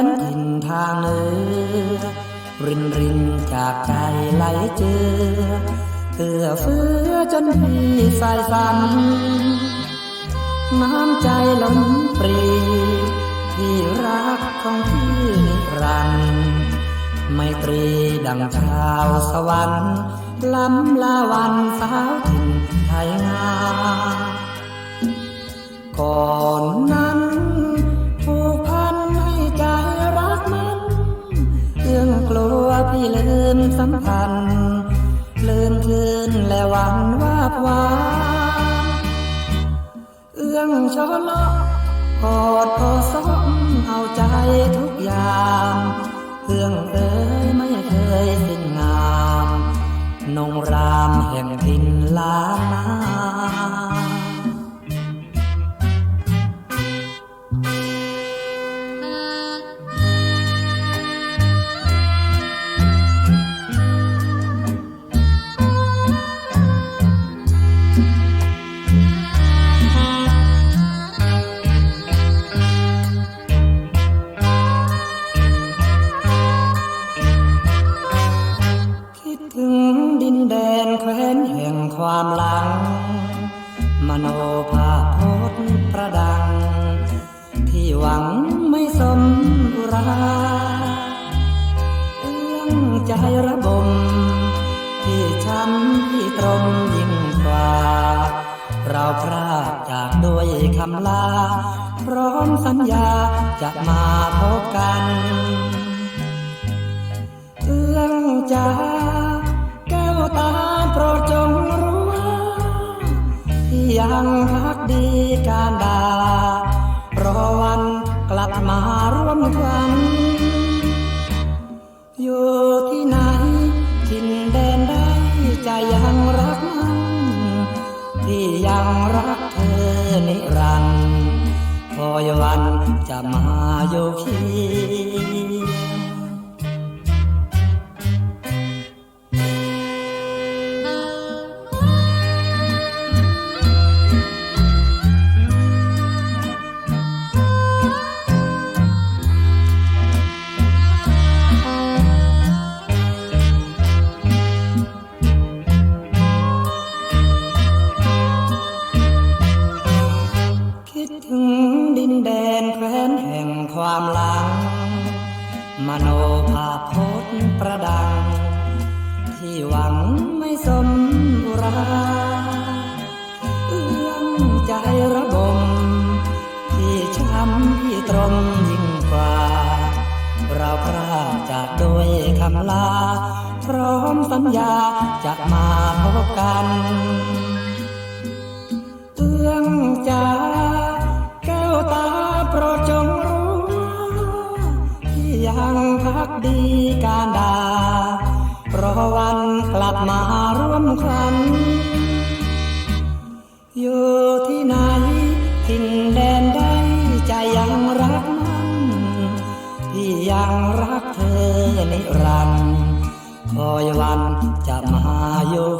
อนดินทางเนือรินรินจากใจไหลเจอเกือเฟือจนพี่สายสันน้ำใจล้นปรีที่รักของพี่รันไม่ตรีดังชาวสวรรค์ลำลาวันสาวถิ่นไทยงาก่อ ลืมสัมพันธ์ ลืมคืนและหวันวาบหวานเอื้องชอลอกอดพอสมเอาใจทุกอย่างเอื้องเอ๋ยไม่เคยสิ้นงามนงรามแห่งทินล้านนา นแดนแคว้นแห่งความหลัง มโนภาพโพธประดัง ที่หวังไม่สมอุราเอื้องใจระบม ที่ช้ำที่ตรงยิ่งกว่า เราพรากจากด้วยคำลา พร้อมสัญญาจะมาพบกันเอื้องจ้าแก้ว ตาโปรดจงรู้ว่าที่ยังพักดีการดารอวันกลับมาร่วมกันอยู่ที่ไหนทินแดนใดใจยังรักมันที่ยังรักเธอนิรันดร์คอยวันจะมาอยู่เคียง แดนแคว้นแห่งความหลัง มโนภาพพธประดัง ที่หวังไม่สมราเอื้องใจระบม ที่ช้ำที่ตรมยิ่งกว่า เราพราจากด้วยคำลา พร้อมสัญญาจะมาพบกัน เอื้องจ้า เพราะจงรู้ที่ยังพักดีการดา เพราะวันกลับมาร่วมครัน อยู่ที่ไหนทิ้งแดนใดใจยังรักมันที่ยังรักเธอนิรันคอยวันจะมาอยู่